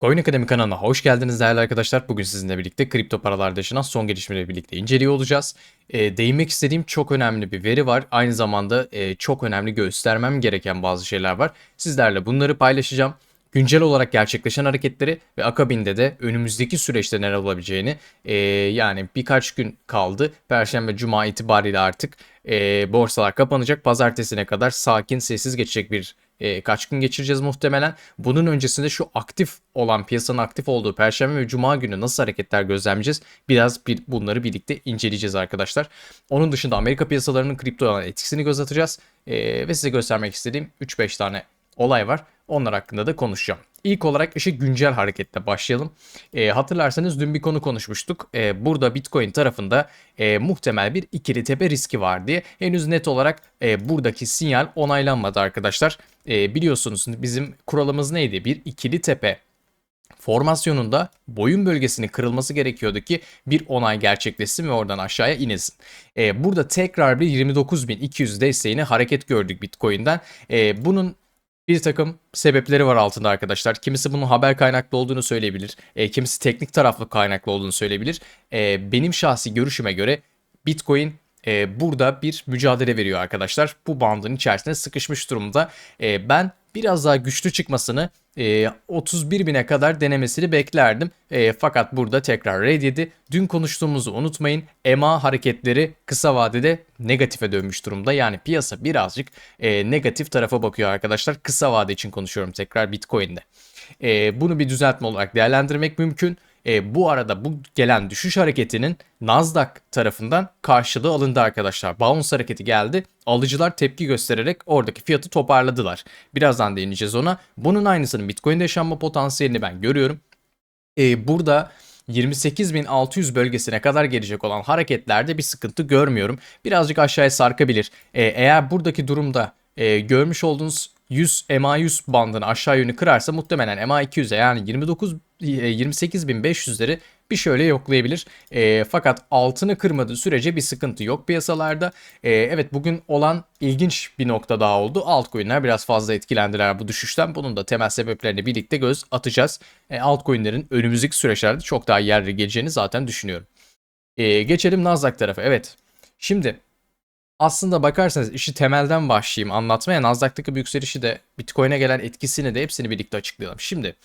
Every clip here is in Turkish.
Coin Akademi kanalına hoş geldiniz değerli arkadaşlar. Bugün sizinle birlikte kripto paralarda yaşanan son gelişmeleri birlikte inceliyor olacağız. E, değinmek istediğim çok önemli bir veri var. Aynı zamanda e, çok önemli göstermem gereken bazı şeyler var. Sizlerle bunları paylaşacağım. Güncel olarak gerçekleşen hareketleri ve akabinde de önümüzdeki süreçte neler olabileceğini e, yani birkaç gün kaldı. Perşembe, Cuma itibariyle artık e, borsalar kapanacak. Pazartesine kadar sakin, sessiz geçecek bir e, kaç gün geçireceğiz muhtemelen. Bunun öncesinde şu aktif olan piyasanın aktif olduğu Perşembe ve Cuma günü nasıl hareketler gözlemleyeceğiz? Biraz bir, bunları birlikte inceleyeceğiz arkadaşlar. Onun dışında Amerika piyasalarının kripto olan etkisini göz atacağız. E, ve size göstermek istediğim 3-5 tane olay var. Onlar hakkında da konuşacağım. İlk olarak işe güncel hareketle başlayalım. E, hatırlarsanız dün bir konu konuşmuştuk. E, burada Bitcoin tarafında e, muhtemel bir ikili tepe riski var diye. Henüz net olarak e, buradaki sinyal onaylanmadı arkadaşlar. E, biliyorsunuz bizim kuralımız neydi? Bir ikili tepe formasyonunda boyun bölgesinin kırılması gerekiyordu ki bir onay gerçekleşsin ve oradan aşağıya inesin. Ee, burada tekrar bir 29.200 desteğini hareket gördük Bitcoin'den. Ee, bunun bir takım sebepleri var altında arkadaşlar. Kimisi bunun haber kaynaklı olduğunu söyleyebilir. E, kimisi teknik taraflı kaynaklı olduğunu söyleyebilir. E, benim şahsi görüşüme göre Bitcoin e, burada bir mücadele veriyor arkadaşlar. Bu bandın içerisinde sıkışmış durumda. E, ben biraz daha güçlü çıkmasını e, 31 bine kadar denemesini beklerdim. E, fakat burada tekrar red yedi. Dün konuştuğumuzu unutmayın. EMA hareketleri kısa vadede negatife dönmüş durumda. Yani piyasa birazcık e, negatif tarafa bakıyor arkadaşlar. Kısa vade için konuşuyorum tekrar Bitcoin'de. E, bunu bir düzeltme olarak değerlendirmek mümkün. E, bu arada bu gelen düşüş hareketinin Nasdaq tarafından karşılığı alındı arkadaşlar. Bounce hareketi geldi. Alıcılar tepki göstererek oradaki fiyatı toparladılar. Birazdan değineceğiz ona. Bunun aynısının Bitcoin'de yaşanma potansiyelini ben görüyorum. E, burada 28.600 bölgesine kadar gelecek olan hareketlerde bir sıkıntı görmüyorum. Birazcık aşağıya sarkabilir. E, eğer buradaki durumda e, görmüş olduğunuz 100 MA100 bandını aşağı yönü kırarsa muhtemelen MA200'e yani 29 28.500'leri e, bir şöyle yoklayabilir. E, fakat altını kırmadığı sürece bir sıkıntı yok piyasalarda. E, evet bugün olan ilginç bir nokta daha oldu. Altcoin'ler biraz fazla etkilendiler bu düşüşten. Bunun da temel sebeplerini birlikte göz atacağız. E, altcoin'lerin önümüzdeki süreçlerde çok daha yerli geleceğini zaten düşünüyorum. E, geçelim Nasdaq tarafı. Evet. Şimdi aslında bakarsanız işi temelden başlayayım anlatmaya. Nasdaq'taki bu yükselişi de Bitcoin'e gelen etkisini de hepsini birlikte açıklayalım. Şimdi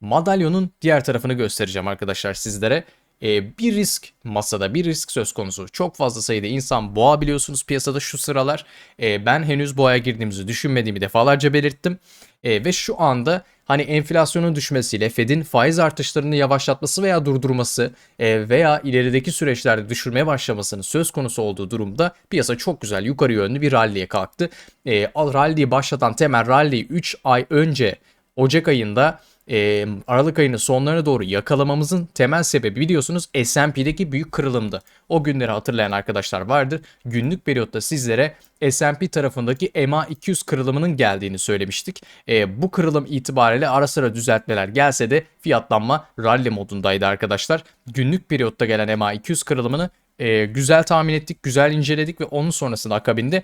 madalyonun diğer tarafını göstereceğim arkadaşlar sizlere. Ee, bir risk masada bir risk söz konusu. Çok fazla sayıda insan boğa biliyorsunuz piyasada şu sıralar. Ee, ben henüz boğaya girdiğimizi düşünmediğimi defalarca belirttim. Ee, ve şu anda hani enflasyonun düşmesiyle Fed'in faiz artışlarını yavaşlatması veya durdurması e, veya ilerideki süreçlerde düşürmeye başlamasının söz konusu olduğu durumda piyasa çok güzel yukarı yönlü bir rally'e kalktı. E, rally'yi başlatan temel rally'yi 3 ay önce Ocak ayında e, Aralık ayının sonlarına doğru yakalamamızın temel sebebi biliyorsunuz S&P'deki büyük kırılımdı. O günleri hatırlayan arkadaşlar vardır. Günlük periyotta sizlere S&P tarafındaki EMA 200 kırılımının geldiğini söylemiştik. E, bu kırılım itibariyle ara sıra düzeltmeler gelse de fiyatlanma rally modundaydı arkadaşlar. Günlük periyotta gelen EMA 200 kırılımını e, güzel tahmin ettik, güzel inceledik ve onun sonrasında akabinde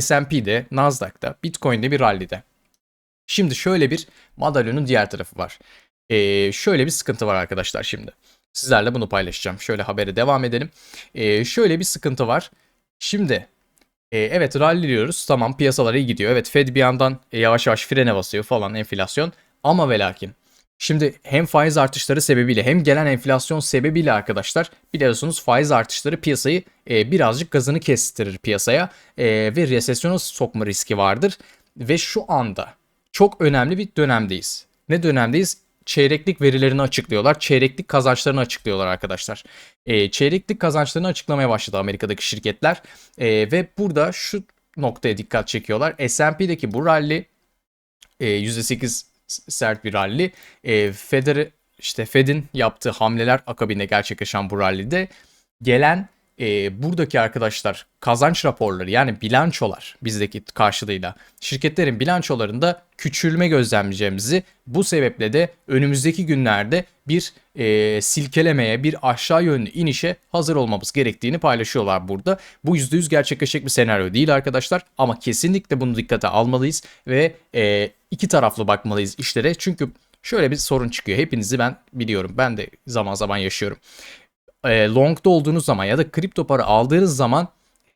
S&P'de, Nasdaq'ta, Bitcoin'de bir rally'de. Şimdi şöyle bir madalyonun diğer tarafı var. Ee, şöyle bir sıkıntı var arkadaşlar şimdi. Sizlerle bunu paylaşacağım. Şöyle habere devam edelim. Ee, şöyle bir sıkıntı var. Şimdi e, evet ralliliyoruz. Tamam piyasalar iyi gidiyor. Evet Fed bir yandan e, yavaş yavaş frene basıyor falan enflasyon. Ama ve lakin Şimdi hem faiz artışları sebebiyle hem gelen enflasyon sebebiyle arkadaşlar biliyorsunuz faiz artışları piyasayı e, birazcık gazını kestirir piyasaya e, ve resesyona sokma riski vardır. Ve şu anda çok önemli bir dönemdeyiz. Ne dönemdeyiz? Çeyreklik verilerini açıklıyorlar. Çeyreklik kazançlarını açıklıyorlar arkadaşlar. E, çeyreklik kazançlarını açıklamaya başladı Amerika'daki şirketler. E, ve burada şu noktaya dikkat çekiyorlar. S&P'deki bu rally e, %8 sert bir rally. E, Feder işte Fed'in yaptığı hamleler akabinde gerçekleşen bu rally'de gelen e, buradaki arkadaşlar kazanç raporları yani bilançolar bizdeki karşılığıyla şirketlerin bilançolarında küçülme gözlemleyeceğimizi bu sebeple de önümüzdeki günlerde bir e, silkelemeye bir aşağı yönlü inişe hazır olmamız gerektiğini paylaşıyorlar burada. Bu %100 gerçekleşecek bir senaryo değil arkadaşlar ama kesinlikle bunu dikkate almalıyız ve e, iki taraflı bakmalıyız işlere çünkü şöyle bir sorun çıkıyor. Hepinizi ben biliyorum. Ben de zaman zaman yaşıyorum. E, long'da olduğunuz zaman ya da kripto para aldığınız zaman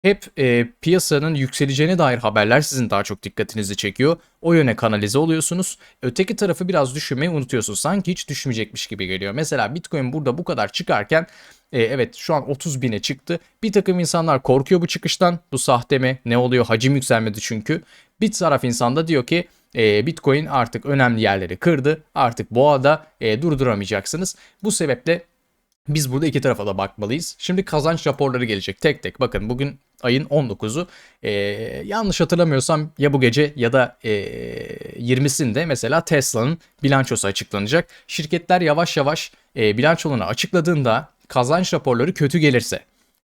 hep e, piyasanın yükseleceğine dair haberler sizin daha çok dikkatinizi çekiyor. O yöne kanalize oluyorsunuz. Öteki tarafı biraz düşünmeyi unutuyorsunuz. Sanki hiç düşmeyecekmiş gibi geliyor. Mesela Bitcoin burada bu kadar çıkarken e, evet şu an 30 bine çıktı. Bir takım insanlar korkuyor bu çıkıştan. Bu sahte mi? Ne oluyor? Hacim yükselmedi çünkü. Bir taraf insan da diyor ki e, Bitcoin artık önemli yerleri kırdı. Artık boğada e, durduramayacaksınız. Bu sebeple biz burada iki tarafa da bakmalıyız. Şimdi kazanç raporları gelecek tek tek. Bakın bugün ayın 19'u. Ee, yanlış hatırlamıyorsam ya bu gece ya da e, 20'sinde mesela Tesla'nın bilançosu açıklanacak. Şirketler yavaş yavaş e, bilançolarını açıkladığında kazanç raporları kötü gelirse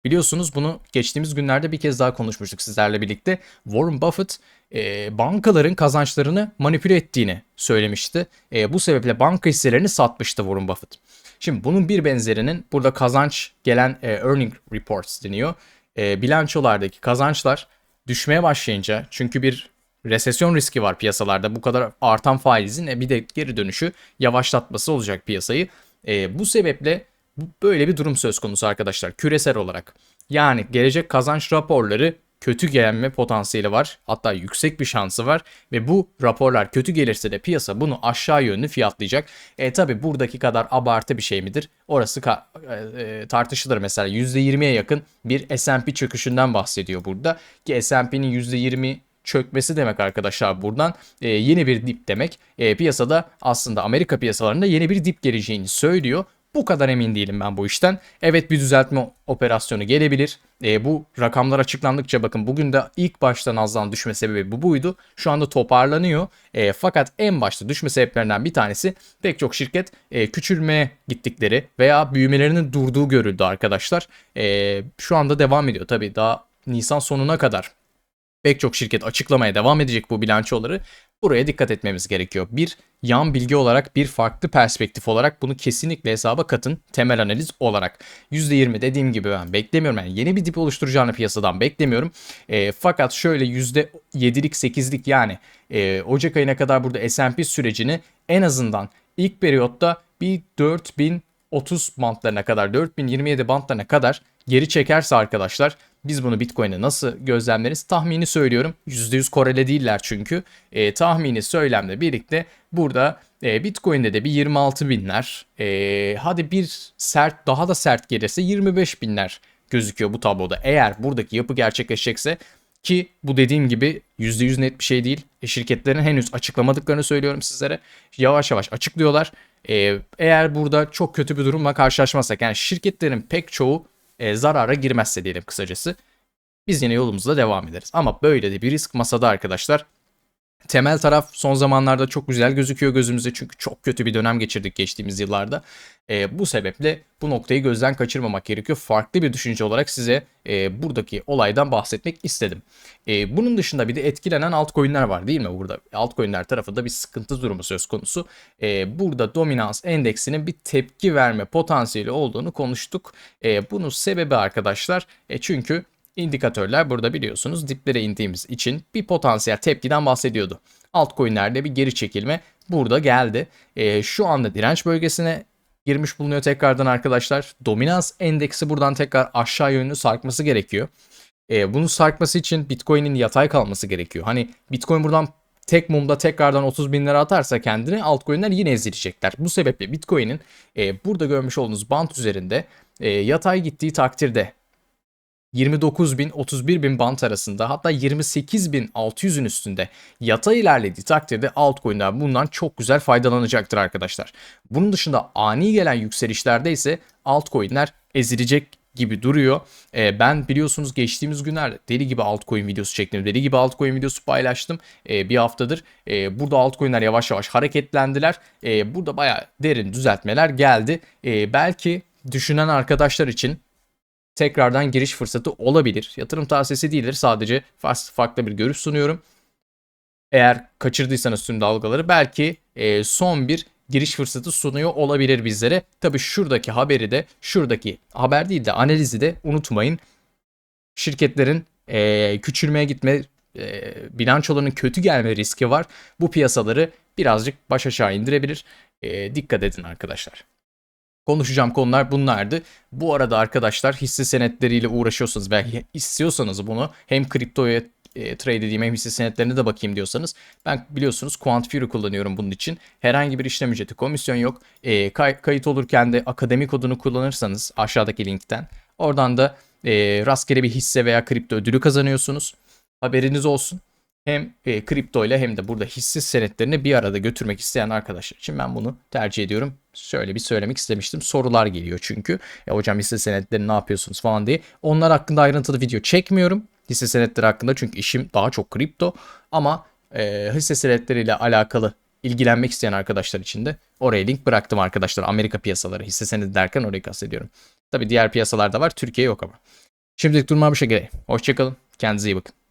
Biliyorsunuz bunu geçtiğimiz günlerde bir kez daha konuşmuştuk sizlerle birlikte. Warren Buffett e, bankaların kazançlarını manipüle ettiğini söylemişti. E, bu sebeple banka hisselerini satmıştı Warren Buffett. Şimdi bunun bir benzerinin burada kazanç gelen e, earning reports deniyor. E, bilançolardaki kazançlar düşmeye başlayınca çünkü bir resesyon riski var piyasalarda. Bu kadar artan faizin e, bir de geri dönüşü yavaşlatması olacak piyasayı. E, bu sebeple böyle bir durum söz konusu arkadaşlar küresel olarak. Yani gelecek kazanç raporları kötü gelme potansiyeli var. Hatta yüksek bir şansı var ve bu raporlar kötü gelirse de piyasa bunu aşağı yönlü fiyatlayacak. E tabi buradaki kadar abartı bir şey midir? Orası e, e, tartışılır. Mesela %20'ye yakın bir S&P çöküşünden bahsediyor burada. Ki S&P'nin %20 çökmesi demek arkadaşlar buradan e, yeni bir dip demek. E, piyasada aslında Amerika piyasalarında yeni bir dip geleceğini söylüyor. Bu kadar emin değilim ben bu işten. Evet bir düzeltme operasyonu gelebilir. E, bu rakamlar açıklandıkça bakın bugün de ilk başta Naz'dan düşme sebebi bu buydu. Şu anda toparlanıyor. E, fakat en başta düşme sebeplerinden bir tanesi pek çok şirket e, küçülmeye gittikleri veya büyümelerinin durduğu görüldü arkadaşlar. E, şu anda devam ediyor tabii daha Nisan sonuna kadar pek çok şirket açıklamaya devam edecek bu bilançoları. Buraya dikkat etmemiz gerekiyor. Bir yan bilgi olarak bir farklı perspektif olarak bunu kesinlikle hesaba katın temel analiz olarak. %20 dediğim gibi ben beklemiyorum. Yani yeni bir dip oluşturacağını piyasadan beklemiyorum. E, fakat şöyle %7'lik 8'lik yani e, Ocak ayına kadar burada S&P sürecini en azından ilk periyotta bir 4030 bantlarına kadar 4027 bantlarına kadar geri çekerse arkadaşlar biz bunu Bitcoin'e nasıl gözlemleriz? Tahmini söylüyorum. %100 korele değiller çünkü. E, tahmini söylemle birlikte burada e, Bitcoin'de de bir 26 binler. E, hadi bir sert daha da sert gelirse 25 binler gözüküyor bu tabloda. Eğer buradaki yapı gerçekleşecekse ki bu dediğim gibi %100 net bir şey değil. E, şirketlerin henüz açıklamadıklarını söylüyorum sizlere. Yavaş yavaş açıklıyorlar. E, eğer burada çok kötü bir durumla karşılaşmazsak yani şirketlerin pek çoğu e, zarara girmezse diyelim kısacası. Biz yine yolumuza devam ederiz. Ama böyle de bir risk masada arkadaşlar. Temel taraf son zamanlarda çok güzel gözüküyor gözümüze çünkü çok kötü bir dönem geçirdik geçtiğimiz yıllarda. E, bu sebeple bu noktayı gözden kaçırmamak gerekiyor. Farklı bir düşünce olarak size e, buradaki olaydan bahsetmek istedim. E, bunun dışında bir de etkilenen altcoin'ler var değil mi burada? Altcoin'ler tarafında bir sıkıntı durumu söz konusu. E, burada dominans endeksinin bir tepki verme potansiyeli olduğunu konuştuk. E, bunun sebebi arkadaşlar e, çünkü indikatörler burada biliyorsunuz diplere indiğimiz için bir potansiyel tepkiden bahsediyordu. Altcoin'lerde bir geri çekilme burada geldi. E, şu anda direnç bölgesine girmiş bulunuyor tekrardan arkadaşlar. Dominans endeksi buradan tekrar aşağı yönlü sarkması gerekiyor. E, bunun sarkması için Bitcoin'in yatay kalması gerekiyor. Hani Bitcoin buradan tek mumda tekrardan 30 bin lira atarsa kendini altcoin'ler yine ezilecekler. Bu sebeple Bitcoin'in e, burada görmüş olduğunuz bant üzerinde e, yatay gittiği takdirde 29 bin 31 bin bant arasında hatta 28 bin 600'ün üstünde yatay ilerlediği takdirde altcoin'ler bundan çok güzel faydalanacaktır arkadaşlar. Bunun dışında ani gelen yükselişlerde ise altcoin'ler ezilecek gibi duruyor. E, ben biliyorsunuz geçtiğimiz günlerde deli gibi altcoin videosu çektim. Deli gibi altcoin videosu paylaştım e, bir haftadır. E, burada altcoin'ler yavaş yavaş hareketlendiler. E, burada baya derin düzeltmeler geldi. E, belki düşünen arkadaşlar için tekrardan giriş fırsatı olabilir. Yatırım tavsiyesi değildir. Sadece farklı bir görüş sunuyorum. Eğer kaçırdıysanız tüm dalgaları belki e, son bir giriş fırsatı sunuyor olabilir bizlere. Tabi şuradaki haberi de şuradaki haber değil de analizi de unutmayın. Şirketlerin e, küçülmeye gitme e, bilançolarının kötü gelme riski var. Bu piyasaları birazcık baş aşağı indirebilir. E, dikkat edin arkadaşlar. Konuşacağım konular bunlardı. Bu arada arkadaşlar hisse senetleriyle uğraşıyorsanız veya istiyorsanız bunu hem kriptoya e, trade edeyim hem hisse senetlerine de bakayım diyorsanız ben biliyorsunuz Quant Fury kullanıyorum bunun için. Herhangi bir işlem ücreti komisyon yok. E, kay- kayıt olurken de akademi kodunu kullanırsanız aşağıdaki linkten oradan da e, rastgele bir hisse veya kripto ödülü kazanıyorsunuz. Haberiniz olsun. Hem e, kripto ile hem de burada hisse senetlerini bir arada götürmek isteyen arkadaşlar için ben bunu tercih ediyorum. Şöyle bir söylemek istemiştim. Sorular geliyor çünkü. Ya hocam hisse senetleri ne yapıyorsunuz falan diye. Onlar hakkında ayrıntılı video çekmiyorum. Hisse senetleri hakkında çünkü işim daha çok kripto. Ama e, hisse senetleriyle alakalı ilgilenmek isteyen arkadaşlar için de oraya link bıraktım arkadaşlar. Amerika piyasaları hisse senedi derken orayı kastediyorum. Tabi diğer piyasalar da var. Türkiye yok ama. Şimdilik durma bir şekilde. Hoşçakalın. Kendinize iyi bakın.